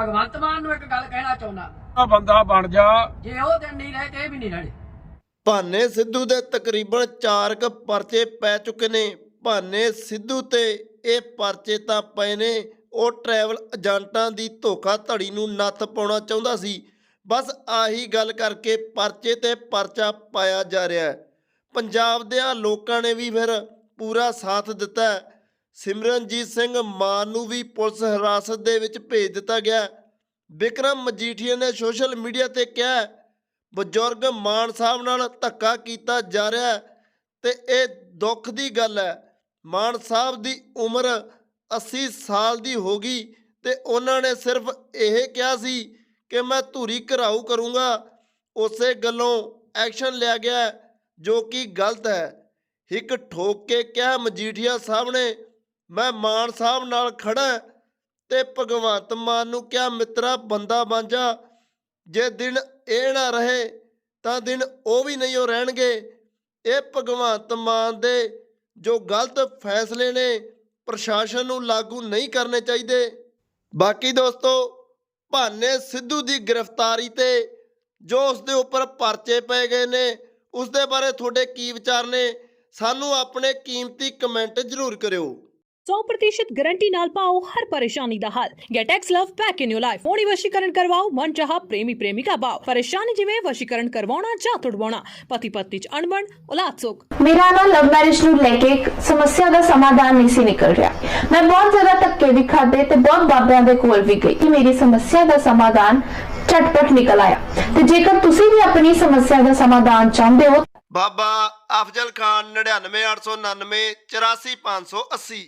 ਭਗਵੰਤ ਮਾਨ ਨੂੰ ਇੱਕ ਗੱਲ ਕਹਿਣਾ ਚਾਹੁੰਦਾ। ਆ ਬੰਦਾ ਬਣ ਜਾ। ਜੇ ਉਹ ਦਿਨ ਨਹੀਂ ਰਹੇ ਤੇ ਇਹ ਵੀ ਨਹੀਂ ਰਹਿਣੇ ਭਾਨੇ ਸਿੱਧੂ ਦੇ ਤਕਰੀਬਨ 4 ਕ ਪਰਚੇ ਪੈ ਚੁੱਕੇ ਨੇ। ਭਾਨੇ ਸਿੱਧੂ ਤੇ ਇਹ ਪਰਚੇ ਤਾਂ ਪਏ ਨੇ। ਉਹ ਟਰੈਵਲ ਏਜੰਟਾਂ ਦੀ ਧੋਖਾਧੜੀ ਨੂੰ ਨੱਥ ਪਾਉਣਾ ਚਾਹੁੰਦਾ ਸੀ। ਬਸ ਆਹੀ ਗੱਲ ਕਰਕੇ ਪਰਚੇ ਤੇ ਪਰਚਾ ਪਾਇਆ ਜਾ ਰਿਹਾ ਹੈ। ਪੰਜਾਬ ਦੇ ਆ ਲੋਕਾਂ ਨੇ ਵੀ ਫਿਰ ਪੂਰਾ ਸਾਥ ਦਿੱਤਾ। ਸਿਮਰਨਜੀਤ ਸਿੰਘ ਮਾਨ ਨੂੰ ਵੀ ਪੁਲਿਸ ਹਿਰਾਸਤ ਦੇ ਵਿੱਚ ਭੇਜ ਦਿੱਤਾ ਗਿਆ। ਹੈ। ਵਿਕਰਮ ਮਜੀਠੀਆ ਨੇ ਸੋਸ਼ਲ ਮੀਡੀਆ ਤੇ ਕਿਹਾ, ਬਜ਼ੁਰਗ ਮਾਨ ਸਾਹਿਬ ਨਾਲ ਧੱਕਾ ਕੀਤਾ ਜਾ ਰਿਹਾ ਹੈ ਤੇ ਇਹ ਦੁੱਖ ਦੀ ਗੱਲ ਹੈ। ਮਾਨ ਸਾਹਿਬ ਦੀ ਉਮਰ 80 ਸਾਲ ਦੀ ਹੋ ਗਈ ਤੇ ਉਹਨਾਂ ਨੇ ਸਿਰਫ ਇਹ ਕਿਹਾ ਸੀ ਕਿ ਮੈਂ ਧੂਰੀ ਘਰਾਊ ਕਰੂੰਗਾ। ਉਸੇ ਗੱਲੋਂ ਐਕਸ਼ਨ ਲਿਆ ਗਿਆ ਜੋ ਕਿ ਗਲਤ ਹੈ। ਇੱਕ ਠੋਕ ਕੇ ਕਿਹਾ, ਮਜੀਠੀਆ ਸਾਹਿਬ ਨੇ ਮੈਂ ਮਾਨ ਸਾਹਿਬ ਨਾਲ ਖੜਾ ਹਾਂ ਤੇ ਭਗਵੰਤ ਮਾਨ ਨੂੰ ਕਿਹਾ, ਮਿੱਤਰਾ, ਬੰਦਾ ਬਾਂਝਾ ਜੇ। ਦਿਨ ਇਹ ਨਾ ਰਹੇ, ਤਾਂ ਦਿਨ ਉਹ ਵੀ ਨਹੀਂ ਉਹ ਰਹਿਣਗੇ। ਇਹ ਭਗਵੰਤ ਮਾਨ ਦੇ ਜੋ ਗਲਤ ਫੈਸਲੇ ਨੇ, ਪ੍ਰਸ਼ਾਸਨ ਨੂੰ ਲਾਗੂ ਨਹੀਂ ਕਰਨੇ ਚਾਹੀਦੇ। ਬਾਕੀ ਦੋਸਤੋ, ਭਾਨੇ ਸਿੱਧੂ ਦੀ ਗ੍ਰਿਫਤਾਰੀ ਤੇ ਜੋ ਉਸ ਦੇ ਉੱਪਰ ਪਰਚੇ ਪਏ ਗਏ ਨੇ ਉਸ ਦੇ ਬਾਰੇ ਤੁਹਾਡੇ ਕੀ ਵਿਚਾਰ ਨੇ, ਸਾਨੂੰ ਆਪਣੇ ਕੀਮਤੀ ਕਮੈਂਟ ਜ਼ਰੂਰ ਕਰਿਓ। 100% ਗਾਰੰਟੀ ਨਾਲ ਪਾਓ ਹਰ ਪਰੇਸ਼ਾਨੀ ਦਾ ਹੱਲ। Get ex love back in your life ਹੋਣੀ ਵਸ਼ੀਕਰਨ ਕਰਵਾਓ ਮਨ ਚਾਹਾ ਪ੍ਰੇਮੀ ਪ੍ਰੇਮਿਕਾ ਭਾਵ ਪਰੇਸ਼ਾਨੀ ਜਿਵੇਂ ਵਸ਼ੀਕਰਨ ਕਰਵਾਉਣਾ ਜਾਂ ਤੁੜਵਾਉਣਾ ਪਤੀ ਪਤਨੀ ਚ ਅਣਬਣ ਔਲਾਦ ਸੁੱਖ। ਮੇਰਾ ਨਾ ਲਵ ਮੈਰਿਜ ਨੂੰ ਲੈ ਕੇ ਇੱਕ ਸਮੱਸਿਆ ਦਾ ਸਮਾਧਾਨ ਨਹੀਂ ਸੀ ਨਿਕਲ ਰਿਹਾ। ਮੈਂ ਬਹੁਤ ਜ਼ਿਆਦਾ ਧੱਕੇ ਵੀ ਖਾਦੇ ਤੇ ਬਹੁਤ ਬਾਬਿਆਂ ਦੇ ਕੋਲ ਵੀ ਗਈ ਕਿ ਮੇਰੀ ਸਮੱਸਿਆ ਦਾ ਸਮਾਧਾਨ ਝਟਪਟ ਨਿਕਲ ਆਇਆ। ਤੇ ਜੇਕਰ ਤੁਸੀਂ ਵੀ ਆਪਣੀ ਸਮੱਸਿਆ ਦਾ ਸਮਾਧਾਨ ਚਾਹੁੰਦੇ ਹੋ ਬਾਬਾ ਅਫਜ਼ਲ ਖਾਨ 99899 84580